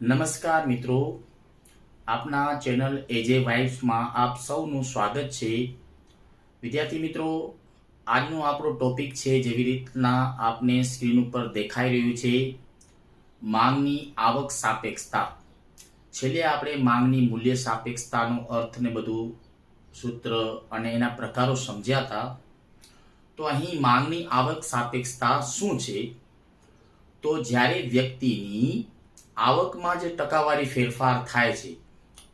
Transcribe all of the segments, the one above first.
નમસ્કાર મિત્રો. આપના ચેનલ એજે વાઇફ્સમાં આપ સૌનું સ્વાગત છે. વિદ્યાર્થી મિત્રો, આજનો આપણો ટોપિક છે જેવી રીતના આપને સ્ક્રીન ઉપર દેખાઈ રહ્યું છે. માંગની આવક સાપેક્ષતા. છેલ્લે આપણે માંગની મૂલ્ય સાપેક્ષતાનો અર્થ ને બધું સૂત્ર અને એના પ્રકારો સમજ્યા હતા. તો અહીં માંગની આવક સાપેક્ષતા શું છે? તો જ્યારે વ્યક્તિની આવકમાં જે ટકાવારી ફેરફાર થાય છે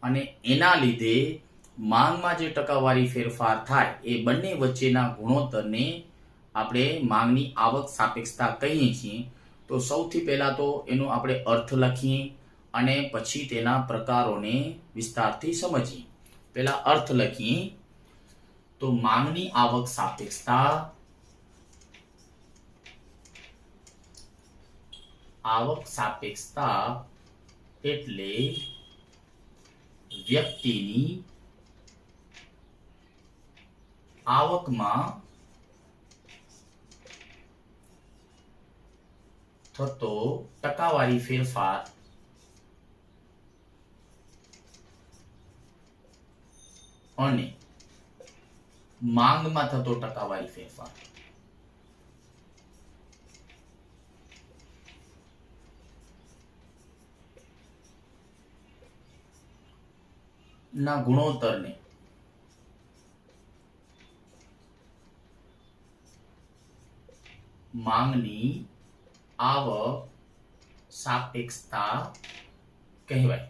અને એના લીધે માંગમાં જે ટકાવારી ફેરફાર થાય, એ બંને વચ્ચેના ગુણોત્તરને આપણે માંગની આવક સાપેક્ષતા કહીએ છીએ. તો સૌથી પહેલાં તો એનો આપણે અર્થ લખીએ અને પછી તેના પ્રકારોને વિસ્તારથી સમજીએ. પહેલાં અર્થ લખીએ. તો માંગની આવક સાપેક્ષતા આવક સાપેક્ષતા એટલે વ્યક્તિની આવકમાં થતો ટકાવારી ફેરફાર અને માંગમાં થતો ટકાવારી ફેરફાર. ના ગુણોત્તરને. માંગની આવક સાપેક્ષતા કહેવાય.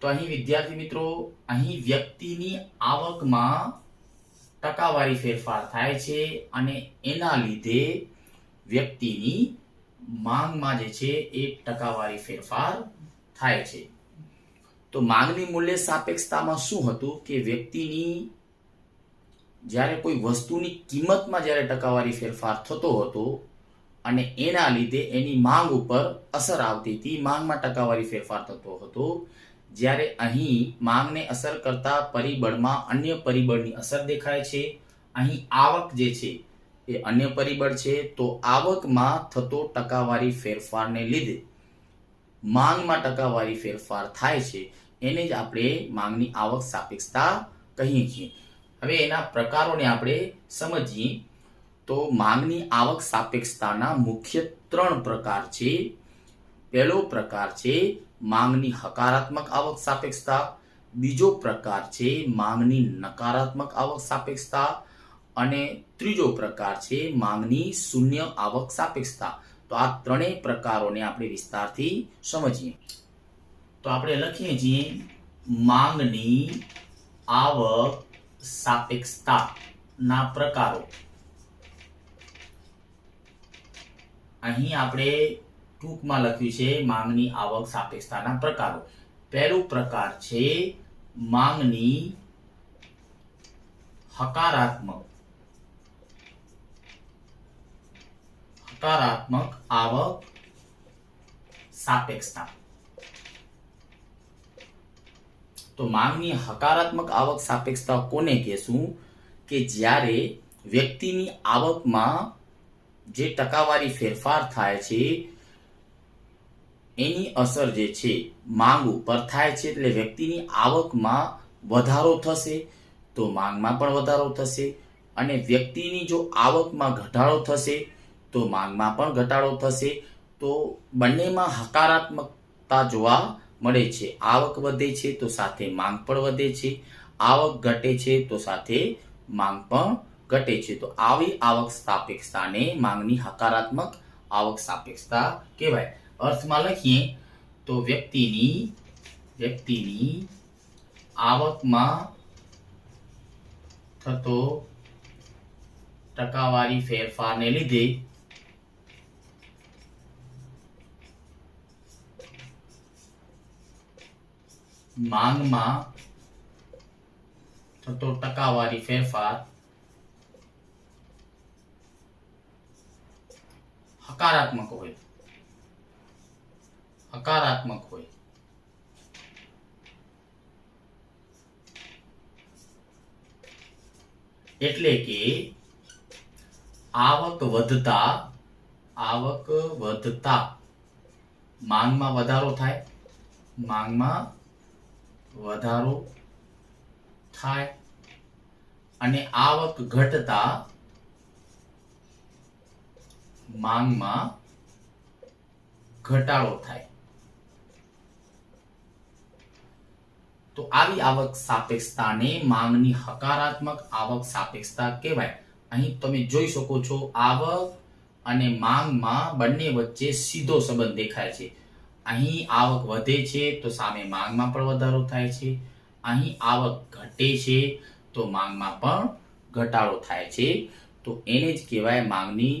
તો અહીં વિદ્યાર્થી મિત્રો, અહીં વ્યક્તિની આવકમાં ટકાવારી ફેરફાર થાય છે અને એના લીધે વ્યક્તિની માંગમાં જે છે એ ટકાવારી ફેરફાર થાય છે. તો માંગની મૂલ્ય સાપેક્ષતામાં શું હતું કે વ્યક્તિની જ્યારે કોઈ વસ્તુની કિંમતમાં જ્યારે ટકાવારી ફેરફાર થતો હતો અને એના લીધે એની માંગ ઉપર અસર આવતી હતી, માંગમાં ટકાવારી ફેરફાર થતો હતો, જ્યારે અહીં માંગને અસર કરતા પરિબળમાં અન્ય પરિબળની અસર દેખાય છે. અહીં આવક જે છે એ અન્ય પરિબળ છે, તો આવકમાં થતો ટકાવારી ફેરફારને લીધે માંગમાં ટકાવારી ફેરફાર થાય છે. એને જ આપણે માંગની આવક સાપેક્ષતા કહીએ છીએ. હવે એના પ્રકારોને આપણે સમજીએ તો માંગની આવક સાપેક્ષતાના મુખ્ય ત્રણ પ્રકાર છે. પહેલો પ્રકાર છે માંગની હકારાત્મક આવક સાપેક્ષતા. બીજો પ્રકાર છે માંગની નકારાત્મક આવક સાપેક્ષતા. અને ત્રીજો પ્રકાર છે માંગની શૂન્ય આવક સાપેક્ષતા. તો આ ત્રણેય પ્રકારોને આપણે વિસ્તારથી સમજીએ. તો આપણે લખીએ છીએ, માંગની આવક સાપેક્ષતા ના પ્રકારો. અહીં આપણે ટૂંકમાં લખ્યું છે, માંગની આવક સાપેક્ષતાના પ્રકારો. પહેલો પ્રકાર છે, માંગની હકારાત્મક. હકારાત્મક આવક સાપેક્ષતા. તો માંગની હકારાત્મક આવક સાપેક્ષતા કોને કહેશું? કે જ્યારે વ્યક્તિની આવકમાં જે ટકાવારી ફેરફાર થાય છે, એની અસર જે છે, માંગ ઉપર થાય છે, એટલે વ્યક્તિની આવકમાં વધારો થશે, તો માંગમાં પણ વધારો થશે. અને વ્યક્તિની જો આવકમાં ઘટાડો થશે, તો માંગમાં પણ ઘટાડો થશે. તો બંનેમાં હકારાત્મકતા જોવા મળે છે. આવક વધે છે તો સાથે માંગ પણ વધે છે. આવક ઘટે છે તો સાથે માંગ પણ ઘટે છે. તો આવી આવક સાપેક્ષતાને માંગની હકારાત્મક આવક સાપેક્ષતા કહેવાય. અર્થમાં લખીએ તો વ્યક્તિની વ્યક્તિની આવકમાં થતો ટકાવારી ફેરફારને લીધે માંગમાં થતો ટકાવારી ફેરફાર હકારાત્મક હોય. હકારાત્મક હોય. એટલે કે આવક વધતા આવક વધતા માંગમાં વધારો થાય, માંગમાં વધારો થાય અને આવક ઘટતા માંગમાં ઘટાડો થાય. તો આવી આવક સાપેક્ષતાને માંગની હકારાત્મક આવક સાપેક્ષતા કહેવાય. અહીં તમે જોઈ શકો છો, આવક અને માંગમાં બંને વચ્ચે સીધો સંબંધ દેખાય છે. અહીં આવક વધે છે તો સામે માંગમાં પણ વધારો થાય છે. અહીં આવક ઘટે છે તો માંગમાં પણ ઘટાડો થાય છે. તો એને જ કહેવાય માંગની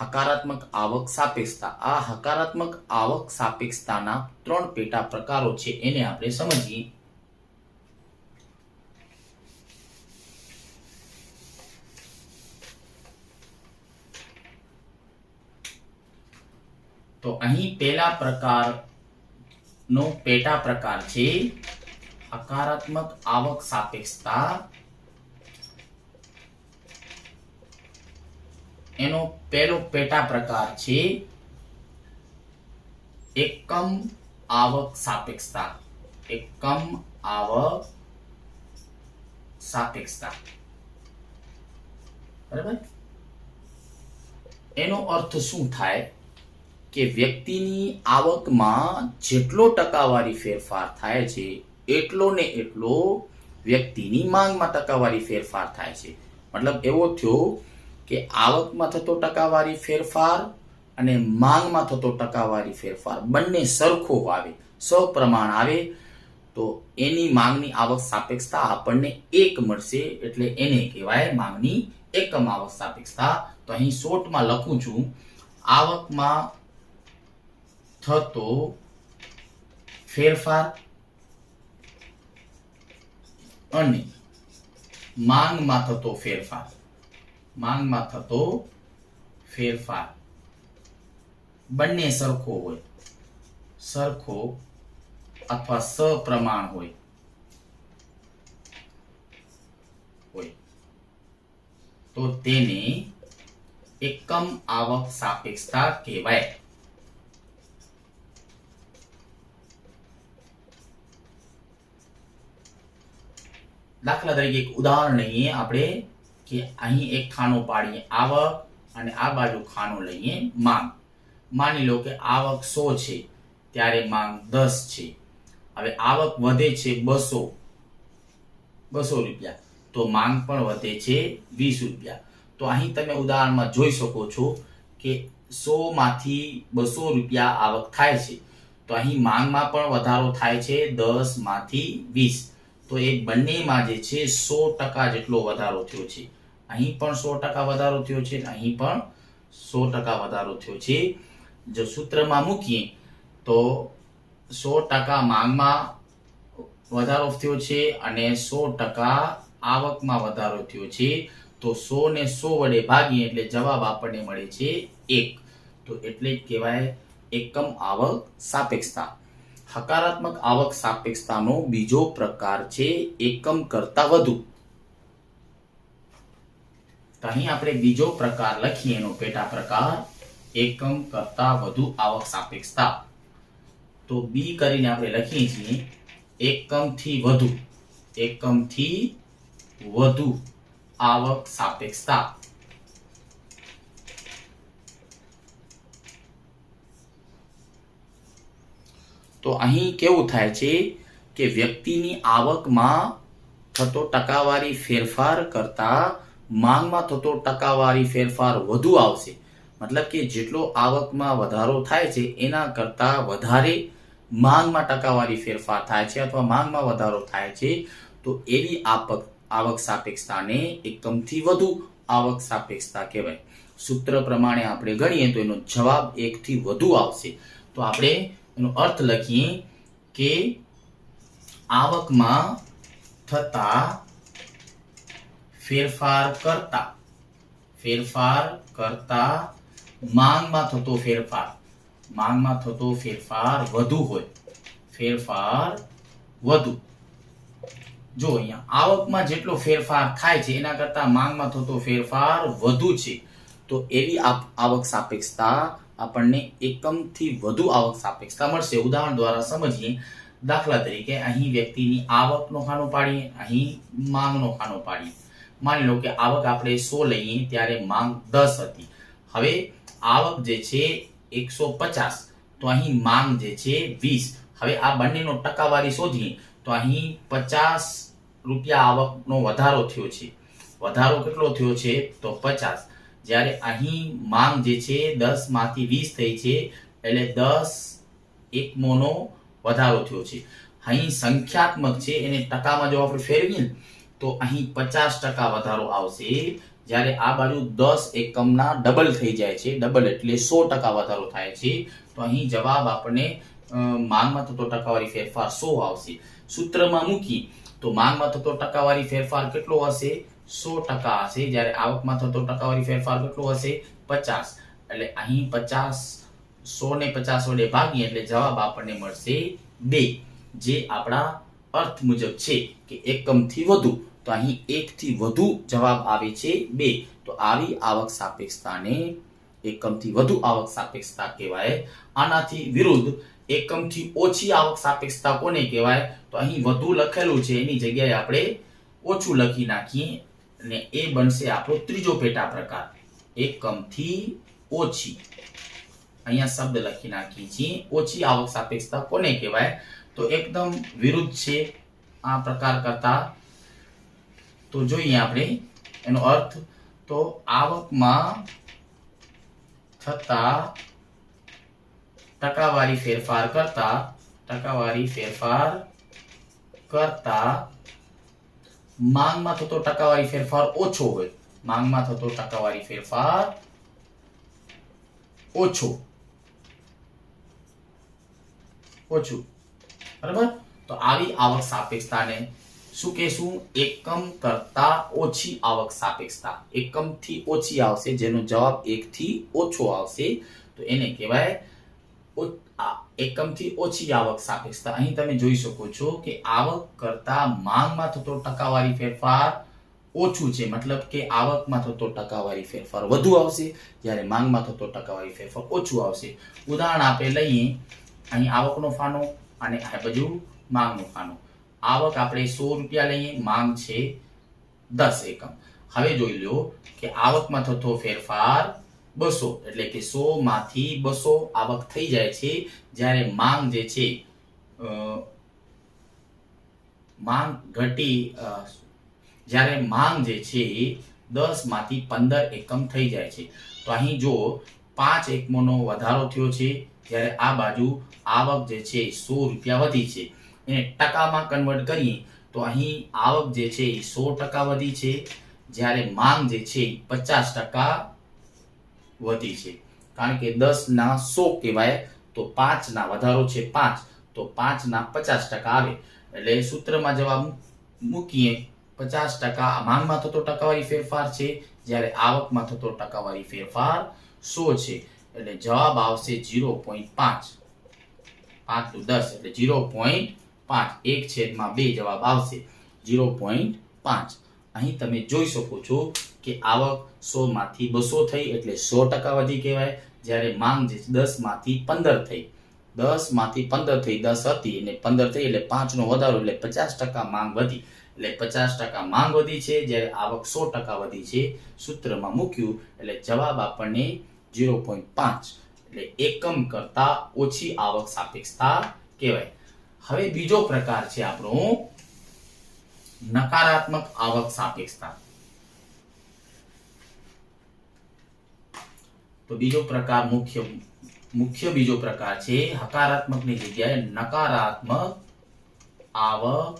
હકારાત્મક આવક સાપેક્ષતા. આ હકારાત્મક આવક સાપેક્ષતાના ત્રણ પેટા પ્રકારો છે એને આપણે સમજીએ. તો અહીં પહેલા પ્રકાર નો પેટા પ્રકાર છે હકારાત્મક આવક સાપેક્ષતા. એનો પહેલો પેટા પ્રકાર છે એકમ આવક સાપેક્ષતા. એકમ આવક સાપેક્ષતા. બરાબર? એનો અર્થ શું થાય? કે વ્યક્તિની આવકમાં જેટલો ટકાવારી ફેરફાર થાય છે, એટલો ને એટલો વ્યક્તિની માંગમાં ટકાવારી ફેરફાર થાય છે. મતલબ એવો થયો કે આવકમાં થતો ટકાવારી ફેરફાર અને માંગમાં થતો ટકાવારી ફેરફાર બંને સરખો આવે, સપ્રમાણ આવે, તો એની માંગની આવક સાપેક્ષતા આપણને એક મળશે એટલે એને કહેવાય માંગની એકમ આવક સાપેક્ષતા. તો અહીં શોર્ટમાં લખું છું, આવકમાં થતો ફેરફાર અને માંગમાં થતો ફેરફાર. માંગમાં થતો ફેરફાર. બંને સરખો હોય. સરખો અથવા સપ્રમાણ હોય. હોય. તો તેને એકમ આવક સાપેક્ષતા કહેવાય. દાખલા તરીકે એક ઉદાહરણ લઈએ આપણે કે અહીં એક ખાનો પાડીએ, આવક અને આ બાજુ ખાનો લઈએ, માંગ. માની લો કે આવક સો છે, ત્યારે માંગ દસ છે. હવે આવક વધે છે બસો બસો રૂપિયા. તો માંગ પણ વધે છે વીસ રૂપિયા. તો અહીં તમે ઉદાહરણમાં જોઈ શકો છો કે સો માંથી બસો રૂપિયા આવક થાય છે. તો અહીં માંગમાં પણ વધારો થાય છે દસમાંથી વીસ. તો એ બંનેમાં જે છે સો ટકા જેટલો વધારો થયો છે. અહીં પણ સો ટકા વધારો થયો છે અહીં પણ સો ટકા વધારો થયો છે. જો સૂત્રમાં મૂકીએ તો સો ટકા માંગમાં વધારો થયો છે અને સો ટકા આવકમાં વધારો થયો છે. તો સો ને સો વડે ભાગીએ એટલે જવાબ આપણને મળે છે એક. તો એટલે કહેવાય એકમ આવક સાપેક્ષતા. હકારાત્મક આવક સાપેક્ષતાનો બીજો પ્રકાર છે એકમ કરતા વધુ. અહીં આપણે બીજો પ્રકાર લખીએ એનો પેટા પ્રકાર, એકમ કરતા વધુ આવક સાપેક્ષતા. તો બી કરીને આપણે લખીએ છીએ, એકમથી વધુ એકમથી વધુ આવક સાપેક્ષતા. તો અહીં કેવું થાય છે કે વ્યક્તિની આવકમાં થતો ટકાવારી ફેરફાર કરતા માંગમાં થતો ટકાવારી ફેરફાર વધુ આવશે. મતલબ કે જેટલો આવકમાં વધારો થાય છે, એના કરતા વધારે માંગમાં ટકાવારી ફેરફાર થાય છે અથવા માંગમાં વધારો થાય છે, તો એવી આવક આવક સાપેક્ષતાને એકમથી વધુ આવક સાપેક્ષતા કહેવાય. સૂત્ર પ્રમાણે આપણે ગણીએ તો એનો જવાબ એકથી વધુ આવશે. તો આપણે એનો અર્થ લખીએ કે આવકમાં થતા ફેરફાર કરતા ફેરફાર કરતા માંગમાં થતો ફેરફાર, માંગમાં થતો ફેરફાર વધુ હોય, ફેરફાર વધુ. જો અહીંયા આવકમાં જેટલો ફેરફાર થાય છે, એના કરતા માંગમાં થતો ફેરફાર વધુ છે, તો એવી આવક સાપેક્ષતા આપણને એકમથી વધુ આવક સાપેક્ષતા મળશે. ઉદાહરણ દ્વારા સમજીએ, દાખલા તરીકે અહીં વ્યક્તિની આવકનો ખાનો પાડીએ, અહીં માંગનો ખાનો પાડીએ. માની લો કે આવક આપણે સો લઈએ ત્યારે માંગ દસ હતી. હવે આવક જે છે એકસો પચાસ, તો અહીં માંગ જે છે વીસ. હવે આ બંનેનો ટકાવારી શોધીએ, તો અહીં પચાસ રૂપિયા આવકનો વધારો થયો છે. વધારો કેટલો થયો છે? તો પચાસ. જ્યારે અહીં માંગ જે છે દસમાંથી વીસ થઈ છે, એટલે દસ એકમોનો વધારો થયો છે. અહીં સંખ્યાત્મક છે, એને ટકામાં જો આપણે ફેરવીએ તો અહીં પચાસ ટકા વધારો આવશે. જ્યારે આ બાજુ દસ એકમના ડબલ થઈ જાય છે ડબલ એટલે સો ટકા વધારો થાય છે, તો અહીં જવાબ આપણને માંગમાં થતો ટકાવારી ફેરફાર સો આવશે. સૂત્રમાં મૂકી તો માંગમાં થતો ટકાવારી ફેરફાર કેટલો હશે? સો ટકા હશે. જ્યારે આવકમાં થતો ટકાવારી ફેરફાર કેટલો હશે? પચાસ. એટલે અહીં પચાસ સો ને પચાસ વડે ભાગીએ એટલે જવાબ આપણને મળશે બે. જે આપણા અર્થ મુજબ છે કે એકમથી વધુ, તો અહીં એકથી વધુ જવાબ આવે છે બે. તો આવી આવક સાપેક્ષતાને એકમથી વધુ આવક સાપેક્ષતા કહેવાય. આનાથી વિરુદ્ધ એકમથી ઓછી આવક સાપેક્ષતા કોને કહેવાય? તો અહીં વધુ લખેલું છે. એની જગ્યાએ આપણે ઓછું લખી નાખીએ. અને એ બનશે આપણો ત્રીજો પેટા પ્રકાર. એકમથી ઓછી. અહીંયા શબ્દ લખી નાખીએ છીએ. ઓછી આવક સાપેક્ષતા કોને કહેવાય? તો એકદમ વિરુદ્ધ છે આ પ્રકાર કરતા. તો જોઈએ આપણે એનો અર્થ. તો આવકમાં થતા ટકાવારી ફેરફાર કરતા, ટકાવારી ફેરફાર કરતા માંગમાં થતો ટકાવારી ફેરફાર ઓછો હોય. માંગમાં થતો ટકાવારી ફેરફાર ઓછો. ઓછું. બરાબર? તો આવી આવક સાપેક્ષતાને શું કહેશું? એકમ કરતા ઓછી આવક સાપેક્ષતા. એકમથી ઓછી આવશે, જેનો જવાબ એકથી ઓછો આવશે. તો એને કહેવાય એકમથી ઓછી આવક સાપેક્ષતા. અહીં તમે જોઈ શકો છો કે આવક કરતા માંગમાં થતો ટકાવારી ફેરફાર ઓછું છે. મતલબ કે આવકમાં થતો ટકાવારી ફેરફાર વધુ આવશે, જ્યારે માંગમાં થતો ટકાવારી ફેરફાર ઓછું આવશે. ઉદાહરણ આપણે લઈએ, અહીં આવકનો ફાનો અને આ બાજુ માંગનો ફાનો. આવક આપણે સો રૂપિયા લઈએ, માંગ છે દસ એકમ. હવે જોઈ લો કે આવકમાં થતો ફેરફાર બસો. એટલે કે સો માંથી બસો આવક થઈ જાય છે. જ્યારે માંગ જે છે માંગ ઘટી જ્યારે માંગ જે છે દસમાંથી પંદર એકમ થઈ જાય છે. તો અહીં જો પાંચ એકમોનો વધારો થયો છે જ્યારે આ બાજુ આવક જે છે સો રૂપિયા વધી છે. એને ટકામાં કન્વર્ટ કરીએ, તો અહીં આવક જે છે એ સો ટકા વધી છે. જ્યારે માંગ જે છે પચાસ ટકા વધી છે. કારણ કે દસ ના સો કહેવાય, તો પાંચ ના વધારો છે પાંચ, તો પાંચ ના પચાસ ટકા આવે. એટલે સૂત્રમાં જવાબ મૂકીએ. પચાસ ટકા માંગમાં થતો ટકાવારી ફેરફાર છે. જ્યારે આવકમાં થતો ટકાવારી ફેરફાર સો છે. એટલે જવાબ આવશે ઝીરો પોઈન્ટ પાંચ. પાંચ ટુ દસ, એટલે ઝીરો પોઈન્ટ પાંચ. એક છેદમાં બે જવાબ આવશે ઝીરો પોઈન્ટ પાંચ. અહીં તમે જોઈ શકો છો કે આવક સો માંથી બસો થઈ એટલે સો ટકા વધી કહેવાય. જ્યારે માંગ જે દસમાંથી પંદર થઈ. દસમાંથી પંદર થઈ, દસ હતી અને પંદર થઈ એટલે પાંચનો વધારો એટલે પચાસ ટકા માંગ વધી. એટલે પચાસ ટકા માંગ વધી છે, જ્યારે આવક સો ટકા વધી છે, સૂત્રમાં મૂક્યું એટલે જવાબ આપણને ઝીરો પોઈન્ટ પાંચ. એટલે એકમ કરતાં ઓછી આવક સાપેક્ષતા કહેવાય. હવે બીજો પ્રકાર છે આપણો નકારાત્મક આવક સાપેક્ષતા તો બીજો પ્રકાર મુખ્ય મુખ્ય બીજો પ્રકાર છે હકારાત્મકની જગ્યાએ નકારાત્મક આવક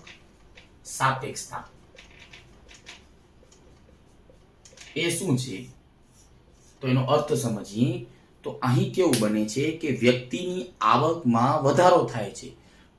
સાપેક્ષતા એ શું છે? તો એનો અર્થ સમજીએ તો અહીં કેવું બને છે કે વ્યક્તિની આવકમાં વધારો થાય છે,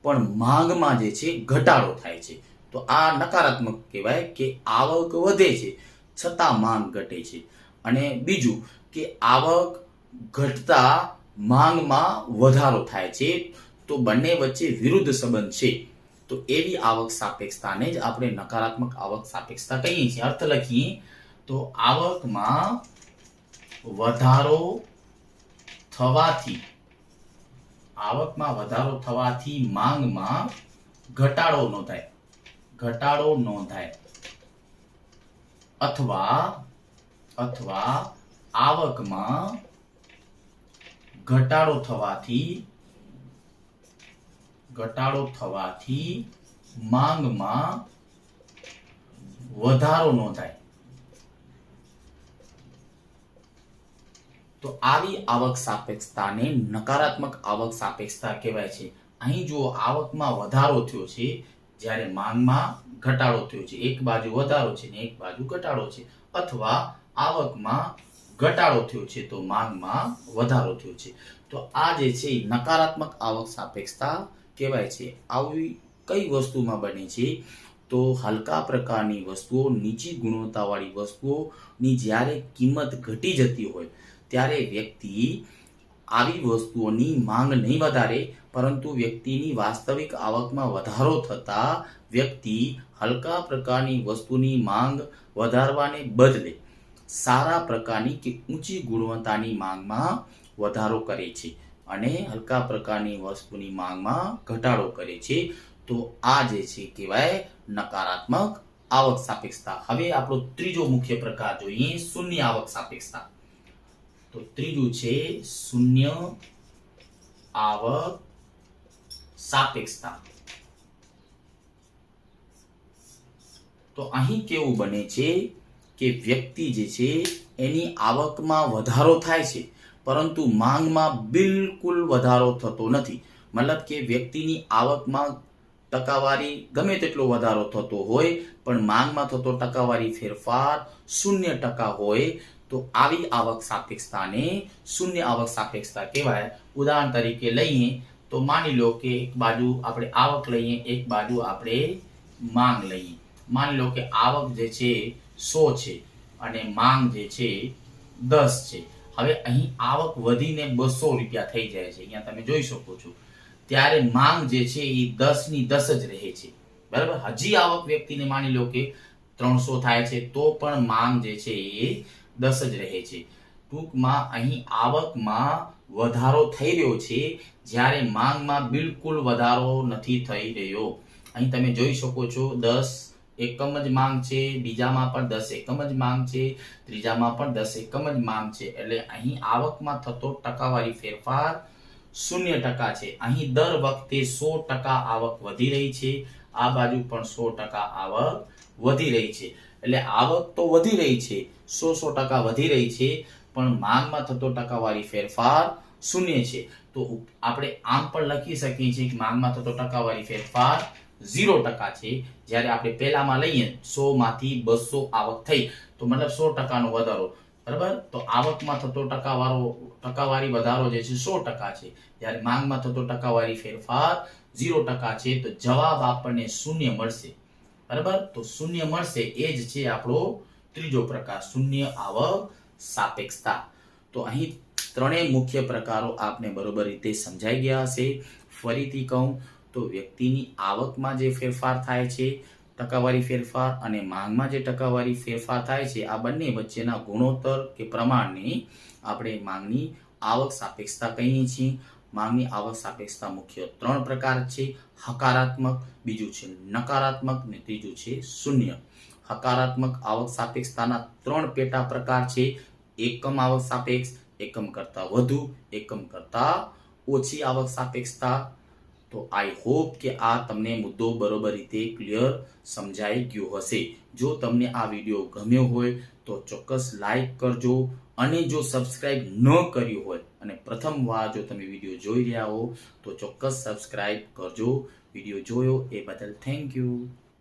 પણ માંગમાં જે છે ઘટાડો થાય છે. તો આ નકારાત્મક કહેવાય કે આવક વધે છે, છતાં માંગ ઘટે છે. અને બીજું કે આવક ઘટતા માંગમાં વધારો થાય છે, તો બંને વચ્ચે વિરુદ્ધ સંબંધ છે. તો એવી આવક સાપેક્ષતાને જ આપણે નકારાત્મક આવક સાપેક્ષતા કહીએ છીએ. અર્થ લખીએ, તો આવકમાં વધારો થવાથી, આવકમાં વધારો થવાથી માંગમાં ઘટાડો નોંધાય. ઘટાડો નોંધાય. અથવા અથવા આવકમાં ઘટાડો થવાથી ઘટાડો થવાથી માંગમાં વધારો નોંધાય. તો આવી આવક સાપેક્ષતાને નકારાત્મક આવક સાપેક્ષતા કહેવાય છે. અહીં જો આવકમાં વધારો થયો છે. જ્યારે માંગમાં ઘટાડો થયો છે, એક બાજુ વધારો છે ને એક બાજુ ઘટાડો છે, અથવા આવકમાં ઘટાડો થયો છે તો માંગમાં વધારો થયો છે. તો આ જે છે નકારાત્મક આવક સાપેક્ષતા કહેવાય છે. આવી કઈ વસ્તુમાં બને છે? તો હલકા પ્રકારની વસ્તુઓ, નીચી ગુણવત્તાવાળી વસ્તુઓની જ્યારે કિંમત ઘટી જતી હોય, ત્યારે વ્યક્તિ આવી વસ્તુઓની માંગ નહીં વધારે પરંતુ વ્યક્તિની વાસ્તવિક આવકમાં વધારો થતાં વ્યક્તિ હલકા પ્રકારની વસ્તુની માંગ વધારવાને બદલે સારા પ્રકારની કે ઊંચી ગુણવત્તાની માંગમાં વધારો કરે છે અને હલકા પ્રકારની વસ્તુની માંગમાં ઘટાડો કરે છે, તો આ જે છે કહેવાય નકારાત્મક આવક સાપેક્ષતા. હવે આપણો ત્રીજો મુખ્ય પ્રકાર જોઈએ શૂન્ય આવક સાપેક્ષતા. તો ત્રીજું છે શૂન્ય આવક સાપેક્ષતા. તો અહીં કેવું બને છે કે વ્યક્તિ જે છે, એની આવકમાં વધારો થાય છે, પરંતુ માંગમાં બિલકુલ વધારો થતો નથી. મતલબ કે વ્યક્તિની આવકમાં ટકાવારી ગમે તેટલો વધારો થતો હોય, પણ માંગમાં થતો ટકાવારી ફેરફાર શૂન્ય ટકા હોય, તો આવી આવક સાપેક્ષતાને શૂન્ય આવક સાપેક્ષતા કહેવાય. ઉદાહરણ તરીકે લઈએ તો માની લો કે એક બાજુ આપણે આવક લઈએ, એક બાજુ આપણે માંગ લઈએ. માની લો કે આવક જે છે સો છે અને માંગ જે છે દસ છે. હવે અહીં આવક વધીને બસો રૂપિયા થઈ જાય છે. અહીંયા તમે જોઈ શકો છો. ત્યારે માંગ જે છે એ દસની દસ જ રહે છે. બરાબર? હજી આવક વ્યક્તિને માની લો કે ત્રણસો થાય છે, તો પણ માંગ જે છે એ દસ જ રહે છે. ટૂંકમાં અહીં આવકમાં વધારો થઈ રહ્યો છે, જ્યારે માંગમાં બિલકુલ વધારો નથી થઈ રહ્યો. અહીં તમે જોઈ શકો છો, દસ એકમ જ માંગ છે, બીજામાં પણ દસ એકમ જ માંગ છે, ત્રીજામાં પણ દસ એકમ જ માંગ છે. એટલે અહીં આવકમાં થતો ટકાવારી ફેરફાર શૂન્ય ટકા છે. અહીં દર વખતે સો ટકા આવક વધી રહી છે, આ બાજુ પણ સો ટકા આવક વધી રહી છે. એટલે આવક તો વધી રહી છે, સો સો ટકા વધી રહી છે પણ માંગમાં થતો ટકાવારી ફેરફાર શૂન્ય છે. તો આપણે આમ પણ લખી શકીએ છીએ કે માંગમાં થતો ટકાવારી ફેરફાર ઝીરો ટકા છે. જ્યારે આપણે પહેલામાં લઈએ સો માંથી બસો આવક થઈ, તો મતલબ સો ટકાનો વધારો. બરાબર? તો આવકમાં થતો ટકાવારો, ટકાવારી વધારો જે છે, સો ટકા છે. જ્યારે માંગમાં થતો ટકાવારી ફેરફાર ઝીરો ટકા છે, તો જવાબ આપણને શૂન્ય મળશે. બરાબર? તો શૂન્ય મળશે એ જ છે આપણો ત્રીજો પ્રકાર, શૂન્ય આવક સાપેક્ષતા. તો અહીં ત્રણેય મુખ્ય પ્રકારો આપને બરોબર રીતે સમજાઈ ગયા હશે. ફરીથી કહું તો વ્યક્તિની આવકમાં જે ફેરફાર થાય છે, ટકાવારી ફેરફાર અને માંગમાં જે ટકાવારી ફેરફાર થાય છે, આ બંને વચ્ચેના ગુણોત્તર કે પ્રમાણને આપણે માંગની આવક સાપેક્ષતા કહીએ છીએ. માંગની આવક સાપેક્ષતા મુખ્ય ત્રણ પ્રકાર છે. હકારાત્મક, બીજું છે નકારાત્મક ને ત્રીજું છે શૂન્ય. હકારાત્મક આવક સાપેક્ષતાના ત્રણ પેટા પ્રકાર છે. એકમ આવક સાપેક્ષ, એકમ કરતા વધુ, એકમ કરતા ઓછી આવક સાપેક્ષતા. તો આઈ હોપ કે આ તમને મુદ્દો બરોબર રીતે ક્લિયર સમજાઈ ગયો હશે. જો તમને આ વીડિયો ગમ્યો હોય તો ચોક્કસ લાઈક કરજો અને જો સબસ્ક્રાઇબ ન કર્યું હોય અને પ્રથમ વાર જો તમે વીડિયો જોઈ રહ્યા હો તો ચોક્કસ સબસ્ક્રાઇબ કરજો. વીડિયો જોયો એ બદલ થેન્ક યુ.